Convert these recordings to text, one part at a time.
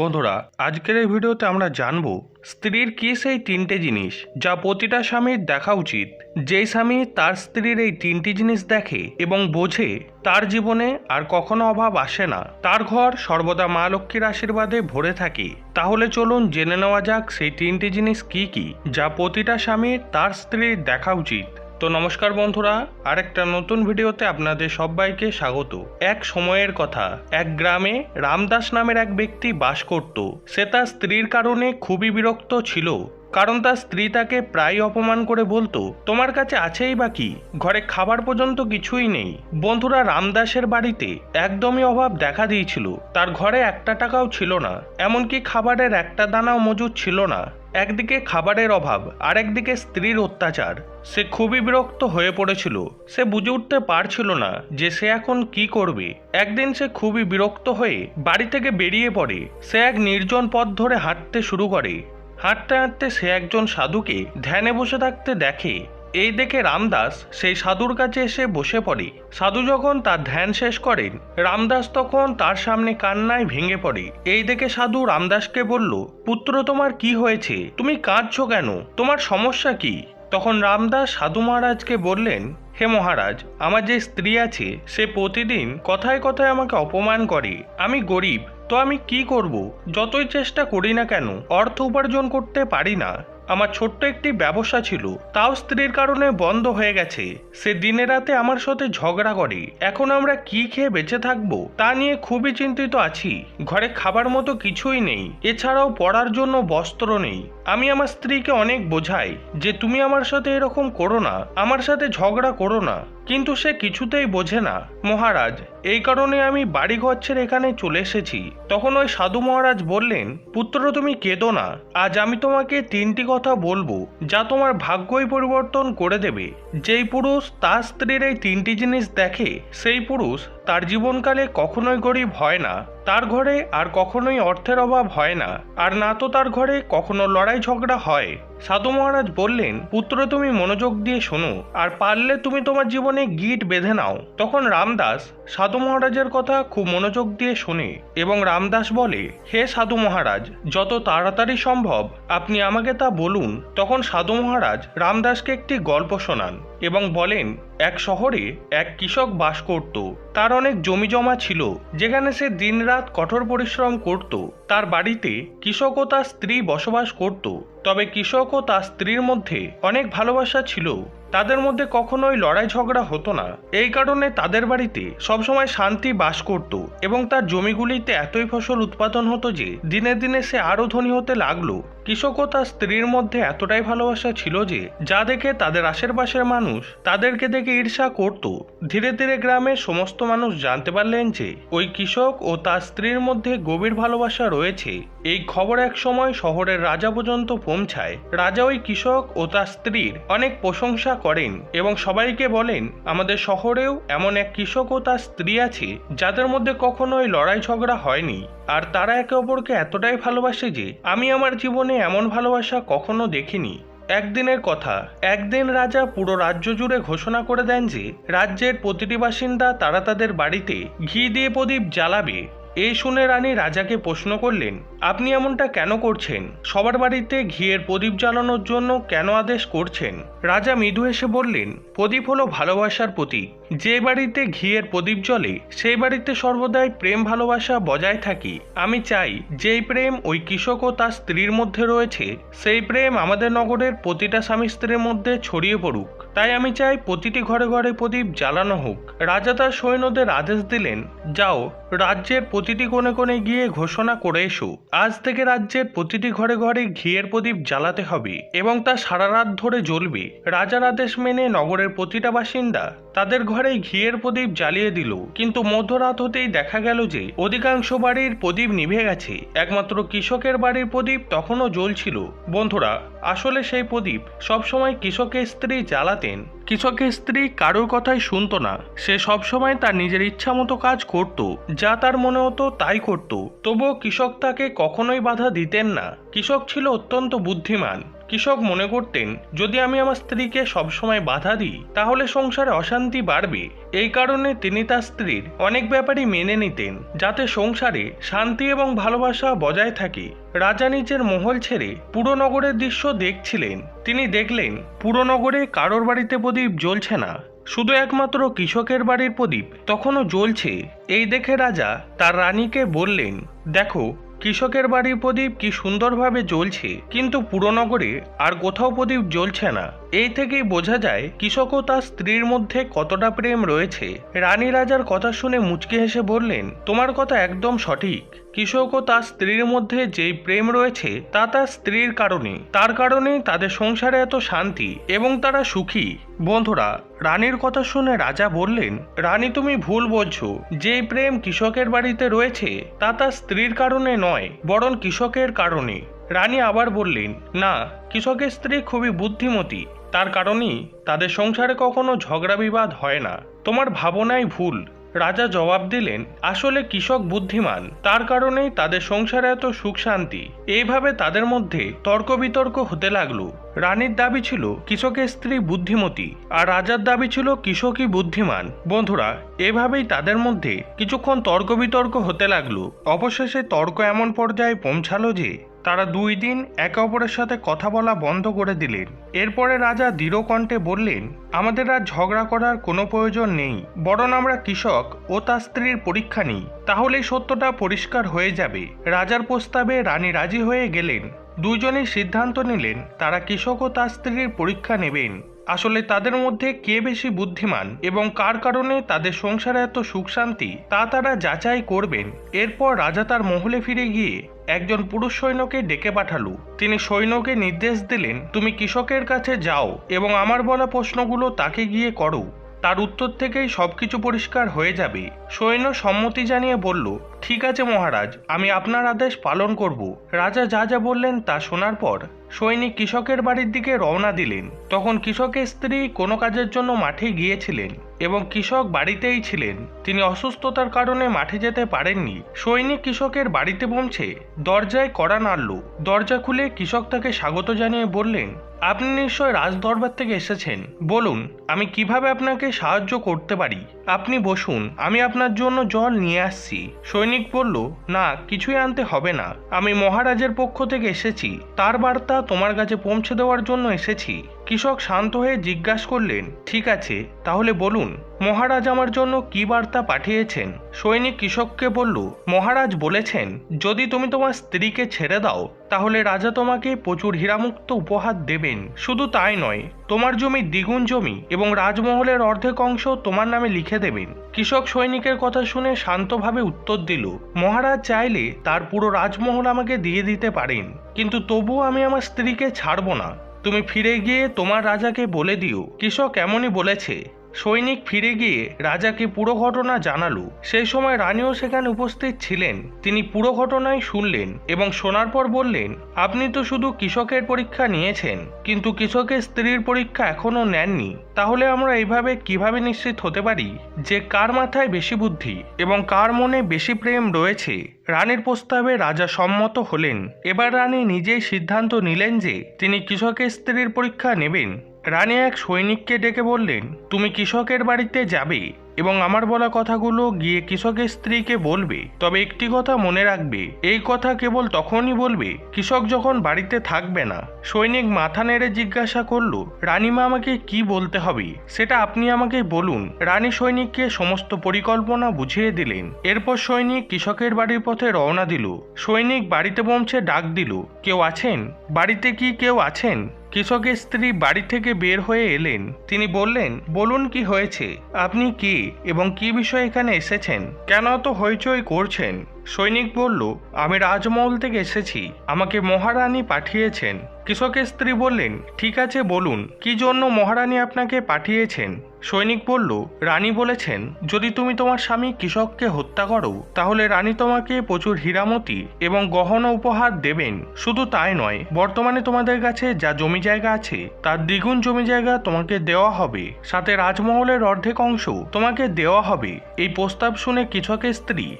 বন্ধুরা, আজকের এই ভিডিওতে আমরা জানব স্ত্রীর কি সেই তিনটে জিনিস যা প্রতিটা স্বামীর দেখা উচিত। যেই স্বামী তার স্ত্রীর এই তিনটি জিনিস দেখে এবং বোঝে, তার জীবনে আর কখনো অভাব আসে না। তার ঘর সর্বদা মা লক্ষ্মীর আশীর্বাদে ভরে থাকে। তাহলে চলুন জেনে নেওয়া যাক সেই তিনটি জিনিস কি কি যা প্রতিটা স্বামীর তার স্ত্রীর দেখা উচিত। তো নমস্কার বন্ধুরা, আরেকটা নতুন ভিডিওতে আপনাদের সবাইকে স্বাগত। এক সময়ের কথা, এক গ্রামে রামদাস নামের এক ব্যক্তি বাস করত। সে তার স্ত্রীর কারণে খুবই বিরক্ত ছিল, কারণ তার স্ত্রী তাকে প্রায় অপমান করে বলতো, তোমার কাছে আছেই বা কি? ঘরে খাবার পর্যন্ত কিছুই নেই। বন্ধুরা, রামদাসের বাড়িতে একদমই অভাব দেখা দিয়েছিল। তার ঘরে একটা টাকাও ছিল না, এমনকি খাবারের একটা দানাও মজুদ ছিল না। একদিকে খাবারের অভাব আর একদিকে স্ত্রীর অত্যাচার। সে খুবই বিরক্ত হয়ে পড়েছিল। সে বুঝে উঠতে পারছিল না যে সে এখন কি করবে। একদিন সে খুবই বিরক্ত হয়ে বাড়ি থেকে বেরিয়ে পড়ে। সে এক নির্জন পথ ধরে হাঁটতে শুরু করে। হাঁটতে হাঁটতে সে একজন সাধুকে ধ্যানে বসে থাকতে দেখে। এই দেখে রামদাস সেই সাধুর কাছে এসে বসে পড়ে। সাধু যখন তার ধ্যান শেষ করেন রামদাস তখন তার সামনে কান্নায় ভেঙে পড়ে। এই দেখে সাধু রামদাসকে বলল, পুত্র, তোমার কি হয়েছে? তুমি কাঁদছো কেন? তোমার সমস্যা কি? তখন রামদাস সাধু মহারাজকে বললেন, হে মহারাজ, আমার যে স্ত্রী আছে, সে প্রতিদিন কথায় কথায় আমাকে অপমান করে। আমি গরিব, তো আমি কি করব? যতই চেষ্টা করি না কেন, অর্থ উপার্জন করতে পারি না। আমার ছোট্ট একটি ব্যবসা ছিল, তাও স্ত্রীর কারণে বন্ধ হয়ে গেছে। সে দিনে রাতে আমার সাথে ঝগড়া করে, এখন আমরা কি খেয়ে বেঁচে থাকব, তা নিয়ে খুবই চিন্তিত আছি। ঘরে খাবার মতো কিছুই নেই, এছাড়াও পড়ার জন্য বস্ত্র নেই। আমি আমার স্ত্রীকে অনেক বোঝাই যে তুমি আমার সাথে এরকম করো না, আমার সাথে ঝগড়া করো না। কিন্তু সে কিছুতেই বোঝে না। মহারাজ, এই কারণে আমি বাড়ি ঘর ছেড়ে এখানে চলে এসেছি। তখন ওই সাধু মহারাজ বললেন, পুত্র, তুমি কেঁদো না। আজ আমি তোমাকে তিনটি কথা বলব, যা তোমার ভাগ্যই পরিবর্তন করে দেবে। যেই পুরুষ তার স্ত্রীর এই তিনটি জিনিস দেখে, সেই পুরুষ তার জীবনকালে কখনোই গরিব হয় না, তার ঘরে আর কখনোই অর্থের অভাব হয় না, আর না তো তার ঘরে কখনো লড়াই ঝগড়া হয়। সাধু মহারাজ বললেন, পুত্র তুমি মনোযোগ দিয়ে শোনো, আর পারলে তুমি তোমার জীবনে গিট বেঁধে নাও। তখন রামদাস সাধু মহারাজের কথা খুব মনোযোগ দিয়ে শোনে এবং রামদাস বলে, হে সাধু মহারাজ, যত তাড়াতাড়ি সম্ভব আপনি আমাকে তা বলুন। তখন সাধু মহারাজ রামদাসকে একটি গল্প শোনান এবং বলেন, এক শহরে এক কৃষক বাস করত। তার অনেক জমি জমা ছিল, যেখানে সে দিনরাত কঠোর পরিশ্রম করত। তার বাড়িতে কৃষক ও তার স্ত্রী বসবাস করত। তবে কৃষক ও তার স্ত্রীর মধ্যে অনেক ভালোবাসা ছিল। তাদের মধ্যে কখনোই লড়াই ঝগড়া হতো না। এই কারণে তাদের বাড়িতে সবসময় শান্তি বাস করত এবং তার জমিগুলিতে এতই ফসল উৎপাদন হতো যে দিনে দিনে সে আরও ধনী হতে লাগল। কৃষক ও তার স্ত্রীর মধ্যে এতটাই ভালোবাসা ছিল যে, যা দেখে তাদের আশেপাশের মানুষ তাদেরকে দেখে ঈর্ষা করত। ধীরে ধীরে গ্রামের সমস্ত মানুষ জানতে পারলেন যে, ওই কৃষক ও তার স্ত্রীর মধ্যে গভীর ভালোবাসা রয়েছে। এই খবর এক সময় শহরের রাজা পর্যন্ত পৌঁছায়। রাজা ওই কৃষক ও তার স্ত্রীর অনেক প্রশংসা করেন এবং সবাইকে বলেন, আমাদের শহরেও এমন এক কৃষক ও তার স্ত্রী আছে, যাদের মধ্যে কখনোই লড়াই ঝগড়া হয়নি। আর তারা একে অপরকে এতটাই ভালোবাসে যে আমি আমার জীবনে এমন ভালোবাসা কখনো দেখিনি। একদিনের কথা, একদিন রাজা পুরো রাজ্য জুড়ে ঘোষণা করে দেন যে, রাজ্যের প্রতিটি বাসিন্দা তারা তাদের বাড়িতে ঘি দিয়ে প্রদীপ জ্বালাবে। এই শুনে রানী রাজাকে প্রশ্ন করলেন, আপনি এমনটা কেন করছেন? সবার বাড়িতে ঘিয়ের প্রদীপ জ্বালানোর জন্য কেন আদেশ করছেন? রাজা মৃদু এসে বললেন, প্রদীপ হলো ভালোবাসার প্রতীক। যে বাড়িতে ঘিয়ের প্রদীপ জ্বলে, সেই বাড়িতে সর্বদাই প্রেম ভালোবাসা বজায় থাকি। আমি চাই, যেই প্রেম ওই কৃষক ও তার স্ত্রীর মধ্যে রয়েছে, সেই প্রেম আমাদের নগরের প্রতিটা স্বামী স্ত্রীর মধ্যে ছড়িয়ে পড়ুক। তাই আমি চাই প্রতিটি ঘরে ঘরে প্রদীপ জ্বালানো হোক। রাজা তার সৈন্যদের আদেশ দিলেন, যাও রাজ্যের প্রতিটি কোণে কোণে গিয়ে ঘোষণা করে এসো। আজ থেকে রাজ্যের প্রতিটি ঘরে ঘরে ঘিয়ের প্রদীপ জ্বালাতে হবে এবং তা সারা রাত ধরে জ্বলবে। রাজার আদেশ মেনে নগরের প্রতিটা বাসিন্দা তাদের ঘরে ঘিয়ের প্রদীপ জ্বালিয়ে দিল। কিন্তু মধ্যরাত হতেই দেখা গেল যে অধিকাংশ বাড়ির প্রদীপ নিভে গেছে। একমাত্র কৃষকের বাড়ির প্রদীপ তখনও জ্বলছিল। বন্ধুরা, আসলে সেই প্রদীপ সবসময় কৃষকের স্ত্রী জ্বালাতেন। কৃষকের স্ত্রী কারোর কথাই শুনতো না। সে সবসময় তার নিজের ইচ্ছা মতো কাজ করত। যা তার মনে হতো তাই করত। তবুও কৃষক তাকে কখনোই বাধা দিতেন না। কৃষক ছিল অত্যন্ত বুদ্ধিমান। কৃষক মনে করতেন, যদি আমি আমার স্ত্রীকে সবসময় বাধা দিই, তাহলে সংসারে অশান্তি বাড়বে। এই কারণে তিনি তার স্ত্রীর অনেক ব্যাপারই মেনে নিতেন, যাতে সংসারে শান্তি এবং ভালোবাসা বজায় থাকে। রাজা নিজের মহল ছেড়ে পুরো নগরের দৃশ্য দেখছিলেন। তিনি দেখলেন পুরো নগরে কারোর বাড়িতে প্রদীপ জ্বলছে না। শুধু একমাত্র কৃষকের বাড়ির প্রদীপ তখনও জ্বলছে। এই দেখে রাজা তার রানীকে বললেন, দেখো কৃষকের বাড়ির প্রদীপ কি সুন্দরভাবে জ্বলছে? কিন্তু পুরনগরে আর কোথাও প্রদীপ জ্বলছে না। এই থেকেই বোঝা যায় কৃষক ও তার স্ত্রীর মধ্যে কতটা প্রেম রয়েছে। রানী রাজার কথা শুনে মুচকে হেসে বললেন, তোমার কথা একদম সঠিক। কৃষক ও তার স্ত্রীর মধ্যে যেই প্রেম রয়েছে, তা তার স্ত্রীর কারণে। তার কারণেই তাদের সংসারে এত শান্তি এবং তারা সুখী। বন্ধুরা, রানীর কথা শুনে রাজা বললেন, রানী তুমি ভুল বলছো। যে প্রেম কৃষকের বাড়িতে রয়েছে, তা তার স্ত্রীর কারণে নয়, বরং কৃষকের কারণে। রানী আবার বললেন, না, কৃষকের স্ত্রী খুবই বুদ্ধিমতী। তার কারণেই তাদের সংসারে কখনো ঝগড়া বিবাদ হয় না। তোমার ভাবনাই ভুল। রাজা জবাব দিলেন, আসলে কৃষক বুদ্ধিমান। তার কারণেই তাদের সংসারে এত সুখ শান্তি। এইভাবে তাদের মধ্যে তর্ক বিতর্ক হতে লাগল। রানীর দাবি ছিল, কৃষকের স্ত্রী বুদ্ধিমতী, আর রাজার দাবি ছিল, কৃষকই বুদ্ধিমান। বন্ধুরা, এভাবেই তাদের মধ্যে কিছুক্ষণ তর্ক বিতর্ক হতে লাগল। অবশেষে তর্ক এমন পর্যায়ে পৌঁছালো যে তারা দুই দিন একে অপরের সাথে কথা বলা বন্ধ করে দিলেন। এরপরে রাজা দৃঢ়কণ্ঠে বললেন, আমাদের আর ঝগড়া করার কোনো প্রয়োজন নেই, বরং আমরা কৃষক ও তার স্ত্রীর পরীক্ষা নিই। তাহলেই সত্যটা পরিষ্কার হয়ে যাবে। রাজার প্রস্তাবে রানী রাজি হয়ে গেলেন। দুজনেই সিদ্ধান্ত নিলেন, তারা কৃষক ও তার স্ত্রীর পরীক্ষা নেবেন। আসলে তাদের মধ্যে কে বেশি বুদ্ধিমান এবং কার কারণে তাদের সংসারে এত সুখ শান্তি, তা তারা যাচাই করবেন। এরপর রাজা তার মহলে ফিরে গিয়ে একজন পুরুষ সৈন্যকে ডেকে পাঠালো। তিনি সৈন্যকে নির্দেশ দিলেন, তুমি কৃষকের কাছে যাও এবং আমার বলা প্রশ্নগুলো তাকে গিয়ে করো। তার উত্তর থেকেই সবকিছু পরিষ্কার হয়ে যাবে। সৈন্য সম্মতি জানিয়ে বলল, ঠিক আছে মহারাজ, আমি আপনার আদেশ পালন করব। রাজা যা যা বললেন তা শোনার পর সৈনিক কৃষকের বাড়ির দিকে রওনা দিলেন। তখন কৃষকের স্ত্রী কোনো কাজের জন্য মাঠে গিয়েছিলেন। এবং কৃষক বাড়িতেই ছিলেন। তিনি অসুস্থতার কারণে মাঠে যেতে পারেননি। সৈনিক কৃষকের বাড়িতে পৌঁছে দরজায় কড়া নাড়ল। দরজা খুলে কৃষক তাকে স্বাগত জানিয়ে বললেন, আপনি নিশ্চয় রাজদরবার থেকে এসেছেন। বলুন, আমি কীভাবে আপনাকে সাহায্য করতে পারি? আপনি বসুন, আমি আপনার জন্য জল নিয়ে আসছি। সৈনিক বলল, না, কিছুই আনতে হবে না। আমি মহারাজের পক্ষ থেকে এসেছি। তার বার্তা তোমার কাছে পৌঁছে দেওয়ার জন্য এসেছি। কৃষক শান্ত হয়ে জিজ্ঞাসা করলেন, ঠিক আছে, তাহলে বলুন, মহারাজ আমার জন্য কি বার্তা পাঠিয়েছেন? সৈনিক কৃষককে বলল, মহারাজ বলেছেন, যদি তুমি তোমার স্ত্রীকে ছেড়ে দাও, তাহলে রাজা তোমাকে প্রচুর হীরামুক্ত উপহার দেবেন। শুধু তাই নয়, তোমার জমি দ্বিগুণ জমি এবং রাজমহলের অর্ধেক অংশ তোমার নামে লিখে দেবেন। কৃষক সৈনিকের কথা শুনে শান্তভাবে উত্তর দিল, মহারাজ চাইলে তার পুরো রাজমহল আমাকে দিয়ে দিতে পারেন, কিন্তু তবুও আমি আমার স্ত্রীকে ছাড়বো না। তুমি ফিরে গিয়ে তোমার রাজাকে বলে দিও। কৃষক এমনই বলেছে। সৈনিক ফিরে গিয়ে রাজাকে পুরো ঘটনা জানালো। সেই সময় রানীও সেখানে উপস্থিত ছিলেন। তিনি পুরো ঘটনাই শুনলেন এবং শোনার পর বললেন, আপনি তো শুধু কৃষকের পরীক্ষা নিয়েছেন, কিন্তু কৃষকের স্ত্রীর পরীক্ষা এখনও নেননি। তাহলে আমরা এইভাবে কীভাবে নিশ্চিত হতে পারি যে কার মাথায় বেশি বুদ্ধি এবং কার মনে বেশি প্রেম রয়েছে? রানীর প্রস্তাবে রাজা সম্মত হলেন। এবার রানী নিজেই সিদ্ধান্ত নিলেন যে তিনি কৃষকের স্ত্রীর পরীক্ষা নেবেন। রানী এক সৈনিককে ডেকে বললেন, তুমি কৃষকের বাড়িতে যাবে এবং আমার বলা কথাগুলো গিয়ে কৃষকের স্ত্রীকে বলবে। তবে একটি কথা মনে রাখবে, এই কথা কেবল তখনই বলবে কৃষক যখন বাড়িতে থাকবে না সৈনিক মাথা নেড়ে জিজ্ঞাসা করল, রানীমা আমাকে কি বলতে হবে? সেটা আপনি আমাকে বলুন রানী সৈনিককে সমস্ত পরিকল্পনা বুঝিয়ে দিলেন। এরপর সৈনিক কৃষকের বাড়ির পথে রওনা দিল। সৈনিক বাড়িতে পৌঁছে ডাক দিল, কেউ আছেন? বাড়িতে কি কেউ আছেন? কৃষকের স্ত্রী বাড়ি থেকে বের হয়ে এলেন। তিনি বললেন, বলুন কি হয়েছে? আপনি কে এবং কি বিষয়ে এখানে এসেছেন? কেন তো হইচই করছেন? সৈনিক বলল, আমি রাজমহল থেকে এসেছি। আমাকে মহারানী পাঠিয়েছেন। কৃষকের স্ত্রী বললেন, ঠিক আছে, বলুন, কি জন্য মহারানী আপনাকে পাঠিয়েছেন? সৈনিক বলল, রানী বলেছেন, যদি তুমি তোমার স্বামী কৃষককে হত্যা করো, তাহলে রানী তোমাকে প্রচুর হীরামতি এবং গহনা উপহার দেবেন। শুধু তাই নয়, বর্তমানে তোমাদের কাছে যা জমি জায়গা আছে, তার দ্বিগুণ জমি জায়গা তোমাকে দেওয়া হবে। সাথে রাজমহলের অর্ধেক অংশ তোমাকে দেওয়া হবে। এই প্রস্তাব শুনে কৃষকের স্ত্রী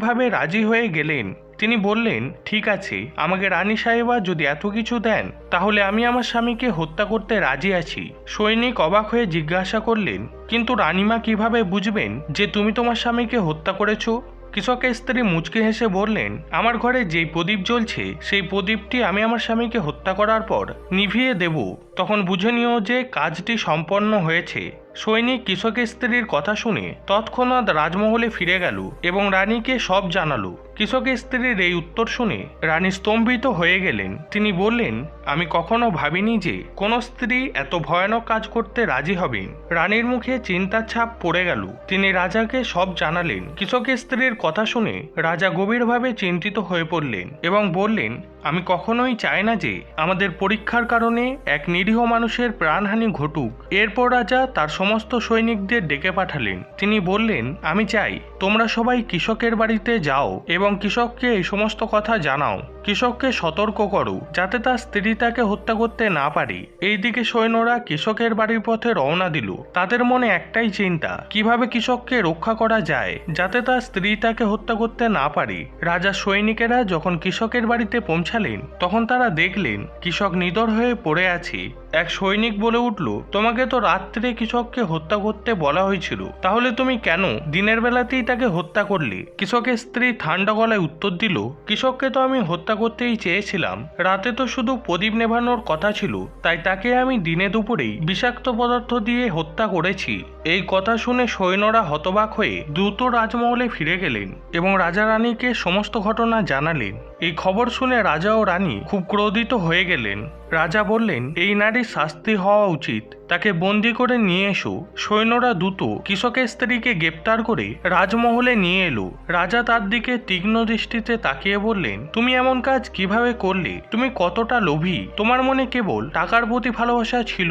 আশ্চর্যজনকভাবে রাজি হয়ে গেলেন। তিনি বললেন, ঠিক আছে, আমাকে রানী সাহেবা যদি এত কিছু দেন, তাহলে আমি আমার স্বামীকে হত্যা করতে রাজি আছি। সৈনিক অবাক হয়ে জিজ্ঞাসা করলেন, কিন্তু রানীমা কীভাবে বুঝবেন যে তুমি তোমার স্বামীকে হত্যা করেছ? কৃষকের স্ত্রী মুচকে হেসে বললেন, আমার ঘরে যেই প্রদীপ জ্বলছে, সেই প্রদীপটি আমি আমার স্বামীকে হত্যা করার পর নিভিয়ে দেব। তখন বুঝে নিও যে কাজটি সম্পন্ন হয়েছে। সৈনিক কৃষকের স্ত্রীর কথা শুনে তৎক্ষণাৎ রাজমহলে ফিরে গেল এবং রানীকে সব জানালো। কৃষকের স্ত্রীর এই উত্তর শুনে রানী স্তম্ভিত হয়ে গেলেন। তিনি বললেন, আমি কখনো ভাবিনি যে কোনো স্ত্রী এত ভয়ানক কাজ করতে রাজি হবেন রানীর মুখে চিন্তার ছাপ পড়ে গেল। তিনি রাজাকে সব জানালেন। কৃষকের স্ত্রীর কথা শুনে রাজা গভীরভাবে চিন্তিত হয়ে পড়লেন এবং বললেন, আমি কখনোই চাই না যে আমাদের পরীক্ষার কারণে এক নিরীহ মানুষের প্রাণহানি ঘটুক। এরপর রাজা তার সমস্ত সৈনিকদের ডেকে পাঠালেন। তিনি বললেন, আমি চাই তোমরা সবাই কৃষকের বাড়িতে যাও এবং কৃষককে এই সমস্ত কথা জানাও। কৃষককে সতর্ক করো, যাতে তার স্ত্রী তাকে হত্যা করতে না পারে। এইদিকে সৈন্যরা কৃষকের বাড়ির পথে রওনা দিল। তাদের মনে একটাই চিন্তা, কীভাবে কৃষককে রক্ষা করা যায়, যাতে তার স্ত্রী তাকে হত্যা করতে না পারে। রাজা সৈনিকেরা যখন কৃষকের বাড়িতে পৌঁছালেন, তখন তারা দেখলেন, কৃষক নিদর হয়ে পড়ে আছে। এক সৈনিক বলে উঠল, তোমাকে তো রাত্রে কৃষককে হত্যা করতে বলা হয়েছিল। তাহলে তুমি কেন দিনের বেলাতেই তাকে হত্যা করলে? কৃষকের স্ত্রী ঠান্ডা গলায় উত্তর দিল, কৃষককে তো আমি হত্যা করতেই চেয়েছিলাম। রাতে তো শুধু প্রদীপ নেভানোর কথা ছিল, তাই তাকে আমি দিনে দুপুরেই বিষাক্ত পদার্থ দিয়ে হত্যা করেছি। এই কথা শুনে সৈন্যরা হতবাক হয়ে দ্রুত রাজমহলে ফিরে গেলেন এবং রাজা রানীকে সমস্ত ঘটনা জানালেন। এই খবর শুনে রাজা ও রানী খুব ক্রোধিত হয়ে গেলেন। রাজা বললেন, এই নারীর শাস্তি হওয়া উচিত। তাকে বন্দি করে নিয়ে এসো। সৈন্যরা দ্রুত কৃষকের স্ত্রীকে গ্রেপ্তার করে রাজমহলে নিয়ে এলো। রাজা তার দিকে তীক্ষ্ণ দৃষ্টিতে তাকিয়ে বললেন, তুমি এমন কাজ কীভাবে করলে? তুমি কতটা লোভী? তোমার মনে কেবল টাকার প্রতি ভালোবাসা ছিল।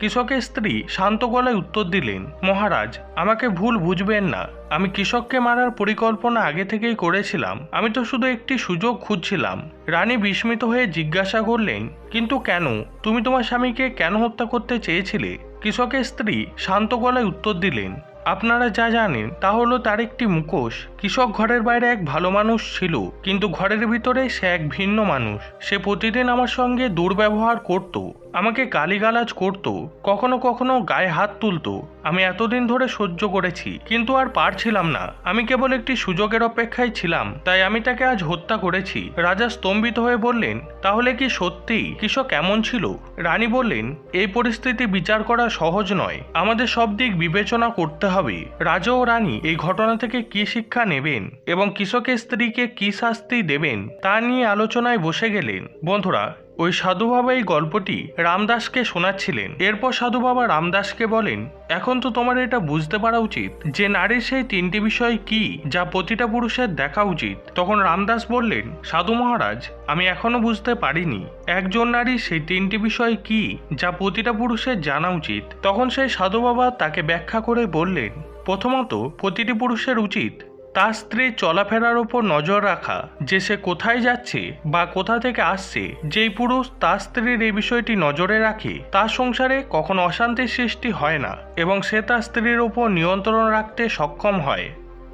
কৃষকের স্ত্রী শান্ত গলায় উত্তর দিলেন, মহারাজ, আমাকে ভুল বুঝবেন না। আমি কৃষককে মারার পরিকল্পনা আগে থেকেই করেছিলাম। আমি তো শুধু একটি সুযোগ খুঁজছিলাম। রানী বিস্মিত হয়ে জিজ্ঞাসা করলেন, কিন্তু কেন? তুমি তোমার স্বামীকে কেন হত্যা করতে চেয়েছিলে? কৃষকের স্ত্রী শান্ত গলায় উত্তর দিলেন, আপনারা যা জানেন, তা হলো তার একটি মুখোশ। কৃষক ঘরের বাইরে এক ভালো মানুষ ছিল, কিন্তু ঘরের ভিতরে সে এক ভিন্ন মানুষ। সে প্রতিদিন আমার সঙ্গে দুর্ব্যবহার করত। আমাকে গালিগালাজ করত, কখনো কখনো গায়ে হাত তুলতো। আমি এতদিন ধরে সহ্য করেছি, কিন্তু আর পারছিলাম না। আমি কেবল একটি সুযোগের অপেক্ষায় ছিলাম, তাই আমি তাকে আজ হত্যা করেছি। রাজা স্তম্ভিত হয়ে বললেন, তাহলে কি সত্যিই কৃষক এমন ছিল? রানী বললেন, এই পরিস্থিতি বিচার করা সহজ নয়। আমাদের সব দিক বিবেচনা করতে হবে। রাজা ও রানী এই ঘটনা থেকে কি শিক্ষা নেবেন এবং কৃষকের স্ত্রীকে কি শাস্তি দেবেন, তা নিয়ে আলোচনায় বসে গেলেন। বন্ধুরা ওই সাধু বাবা এই গল্পটি রামদাসকে শোনাচ্ছিলেন। এরপর সাধু বাবা রামদাসকে বলেন, এখন তো তোমার এটা বুঝতে পারা উচিত যে নারীর সেই তিনটি বিষয় কি যা প্রতিটা পুরুষের দেখা উচিত। তখন রামদাস বললেন, সাধু মহারাজ, আমি এখনও বুঝতে পারিনি। একজন নারীর সেই তিনটি বিষয় কি যা প্রতিটা পুরুষের জানা উচিত? তখন সেই সাধু বাবা তাকে ব্যাখ্যা করে বললেন, প্রথমত, প্রতিটি পুরুষের উচিত তার স্ত্রীর চলাফেরার ওপর নজর রাখা যে সে কোথায় যাচ্ছে বা কোথা থেকে আসছে, যেই পুরুষ তার স্ত্রীর এই বিষয়টি নজরে রাখে তার সংসারে কখনো অশান্তির সৃষ্টি হয় না এবং সে তার স্ত্রীর ওপর নিয়ন্ত্রণ রাখতে সক্ষম হয়।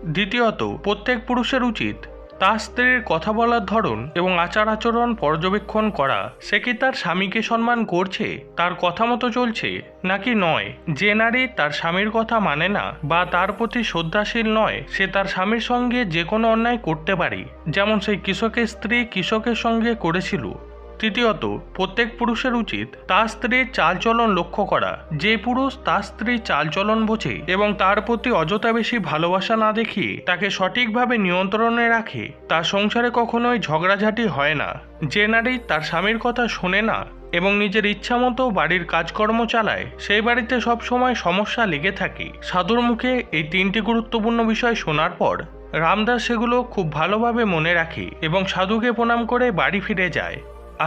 দ্বিতীয়ত, প্রত্যেক পুরুষের উচিত তার স্ত্রীর কথা বলার ধরন এবং আচার আচরণ পর্যবেক্ষণ করা, সে কি তার স্বামীকে সম্মান করছে, তার কথা মতো চলছে, নাকি নয়? যে নারী তার স্বামীর কথা মানে না, বা তার প্রতি শ্রদ্ধাশীল নয়, সে তার স্বামীর সঙ্গে যে কোনো অন্যায় করতে পারে। যেমন সেই কৃষকের স্ত্রী কৃষকের সঙ্গে করেছিল। তৃতীয়ত, প্রত্যেক পুরুষের উচিত তার স্ত্রীর চালচলন লক্ষ্য করা। যে পুরুষ তার স্ত্রীর চালচলন বোঝে এবং তার প্রতি অযথা বেশি ভালোবাসা না দেখিয়ে তাকে সঠিকভাবে নিয়ন্ত্রণে রাখে তার সংসারে কখনোই ঝগড়াঝাটি হয় না। যে নারী তার স্বামীর কথা শোনে না এবং নিজের ইচ্ছা মতো বাড়ির কাজকর্ম চালায়, সেই বাড়িতে সব সময় সমস্যা লেগে থাকে। সাধুর মুখে এই তিনটি গুরুত্বপূর্ণ বিষয় শোনার পর, রামদাস সেগুলো খুব ভালোভাবে মনে রাখে এবং সাধুকে প্রণাম করে বাড়ি ফিরে যায়।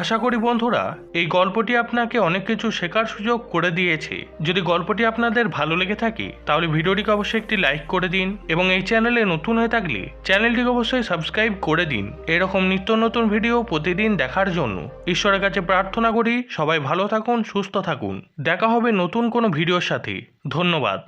আশা করি বন্ধুরা, এই গল্পটি আপনাকে অনেক কিছু শেখার সুযোগ করে দিয়েছে। যদি গল্পটি আপনাদের ভালো লেগে থাকে, তাহলে ভিডিওটিকে অবশ্যই একটি লাইক করে দিন এবং এই চ্যানেলে নতুন হয়ে থাকলে চ্যানেলটিকে অবশ্যই সাবস্ক্রাইব করে দিন। এরকম নিত্য নতুন ভিডিও প্রতিদিন দেখার জন্য ঈশ্বরের কাছে প্রার্থনা করি, সবাই ভালো থাকুন, সুস্থ থাকুন। দেখা হবে নতুন কোনো ভিডিওর সাথে। ধন্যবাদ।